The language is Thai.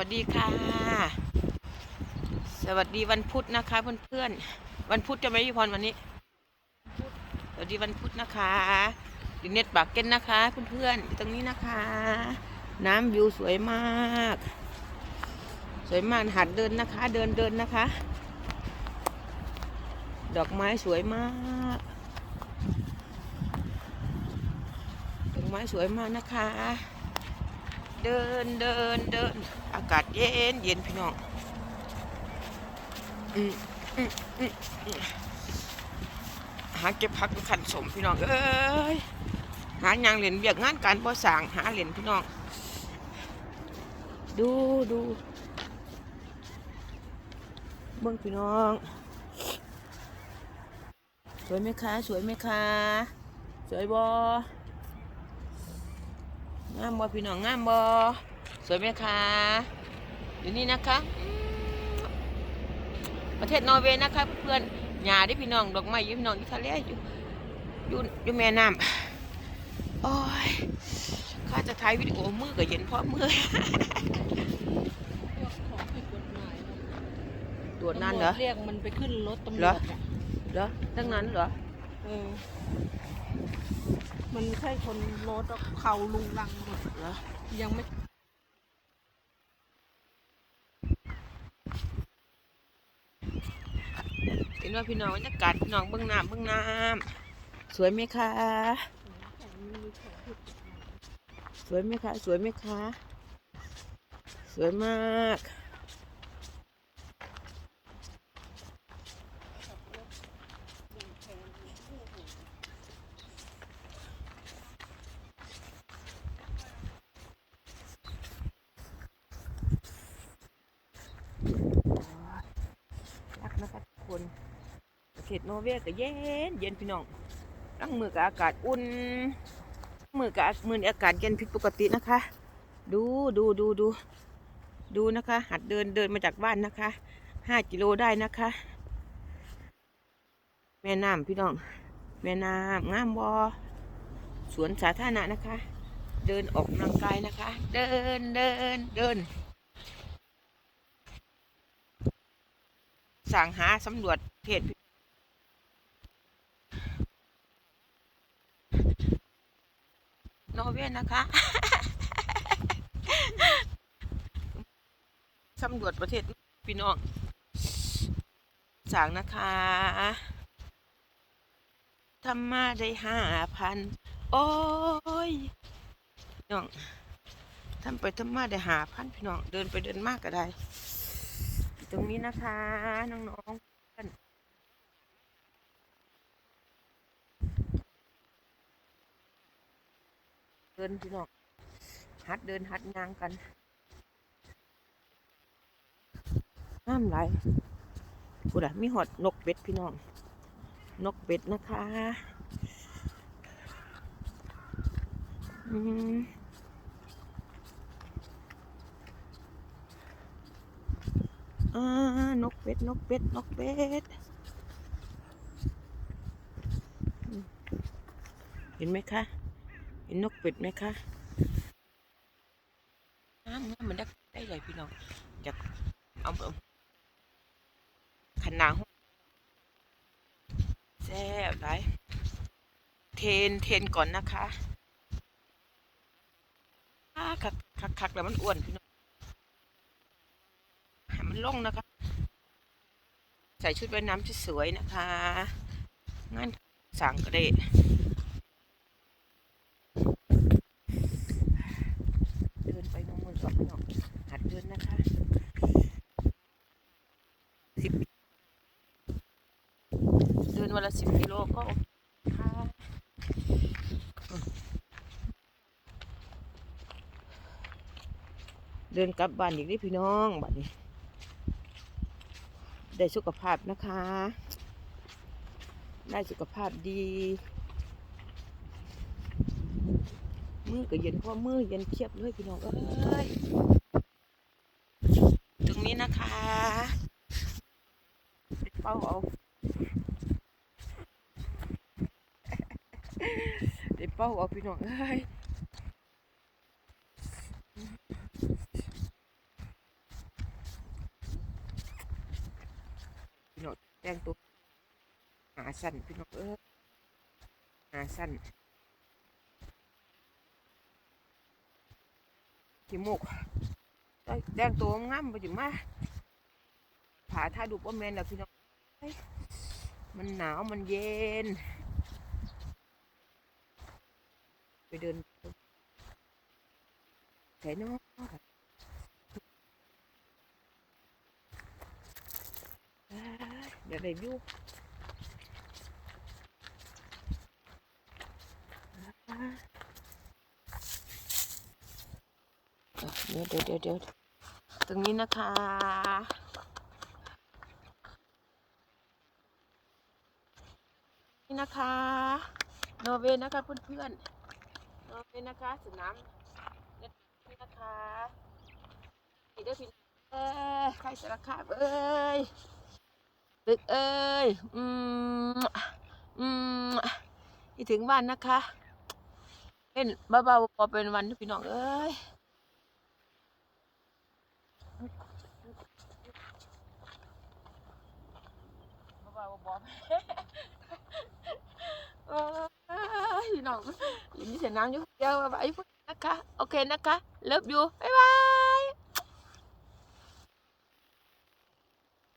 วัสดีค่ะ สวัสดีวันพุธนะคะเพื่อนๆ วันพุธจะไม่มีพรวันนี้ สวัสดีวันพุธนะคะดินเน็ตปากเก็นนะคะเพื่อนๆตรงนี้นะคะ น้ำวิวสวยมาก สวยมากหัดเดินนะคะ เดินเดินนะคะ ดอกไม้สวยมากดอกไม้สวยมากนะคะ เดินเดินเดิน อากาศเย็นเย็นพี่น้องหาเก็บผักขันสมพี่น้อง เอ้ย หาอย่างเหรียญเบียกงานการบ่สางหาเหรียญพี่น้อง ดูดูเบิ่งพี่น้อง สวยไหมคะ สวยไหมคะ สวยบ่ งามบ่พี่น้องงามบ่สวยไหมคะอยู่นี่นะคะอืมประเทศนอร์เวย์นะคะเพื่อนๆหญ้าที่พี่น้องดอกไม้อยู่พี่น้องที่ทะเลอยู่อยู่อยู่แม่น้ำโอ้ยข้าจะถ่ายวิดีโอมือก็เย็นเพราะมือของผิดกฎหมายตรวจนั่นเหรอตำวจเรียกมันไปขึ้นรถตำรเหรวอจอะเหรอตั้งนั้นเหรอเออ มันใช่คนรถเขาลุงลังหมดเหรอยังไม่เห็นว่าพี่น้องบรรยากาศพี่น้องเบื้องน้ำเบื้องน้ำสวยไหมคะ สวยไหมคะ สวยไหมคะ สวยมากนะคะทุกคนประ เทศนอร์เวย์ก็เย็นเย็นพี่น้องตั้งมือกับอากาศอุ่นมือกับมือนี่อากาศเย็นผิดปกตินะคะ ดูดูดูดูดูนะคะ หัดเดินเดินมาจากบ้านนะคะห้ากิโลได้นะคะ แม่น้ำพี่น้อง แม่น้ำงามบอสวนสาธารณะนะคะ เดินออกกำลังกายนะคะ เดินเดินเดินสั่งหาสำรวจเพจนอร์ เวย์นะคะสำรวจประเทศพี่น้องสั่งนะคะ ทำมาได้ห้าพัน โอ้ย พี่น้อง ทำไปทำมาได้ห้าพันพี่น้อง เดินไปเดินมากก็ได้ ตรงนี้นะคะ น้องๆเพื่อ นเดินพี่น้องหัดเดินหัดยางกันห้ามไหลกูดะมีหอดนกเป็ดพี่น้อง นกเป็ดนะคะอือนกเป็ด นกเป็ด นกเป็ด เห็นไหมคะ เห็นนกเป็ดไหมคะน้ำน้ำมันได้ได้เลยพี่น้องจากเอาเอขนหนาวแซ่บไรเทนเทนก่อนนะคะอ่าคักคักคักแล้วมันอ้วนพี่น้องให้มันล่งนะคะ ใส่ชุดว่ายน้ำที่สวยนะคะงั้นสั่งก็ได้เดินไปมองมือก่อนพี่น้องหัดเดินนะคะ สิบเดินวันละสิบกิโลก็โอเคค่ะเดินกลับบ้านอีกได้พี่น้องบัดนี้ ได้สุขภาพนะคะ ได้สุขภาพดี มือก็เย็นเพราะมือเย็นเทียบเลยพี่น้องเอ้ย เป้าเอาเดี๋ยวเป้าเอาพี่น้องเอ้พี่น้แจ้งตัวหาสั่นพี่น้องเออหาสั่นขี้มุกแจ้งตัวงั้มไปถึงมาผาถ้าดูป้าแมนแล้วพี่น้อง มันหนาวมันเย็น ไปเดินใส่เนอกเดี๋ยวได้วิวเดี๋ยวเดี๋ยวเดี๋ยวตรงนี้นะคะ นี่นะคะนอร์เวย์นะคะเพื่อนๆนอนเลยนะคะสนามนี่นะคะนี่เด้อพี่เอ้ยใครสารคามเอ้ยตึกเอ้ยอืมอืมที่ถึงบ้านนะคะเล่นเบาๆพอเป็นวันพี่น้องเอ้ยเบาๆบอ เอ้ยพี่ น้องอยู่นี่เสียน้ำอยู่เดียวบ๊ายบายนะคะ โอเคนะคะ เลิฟยูบ๊ายบาย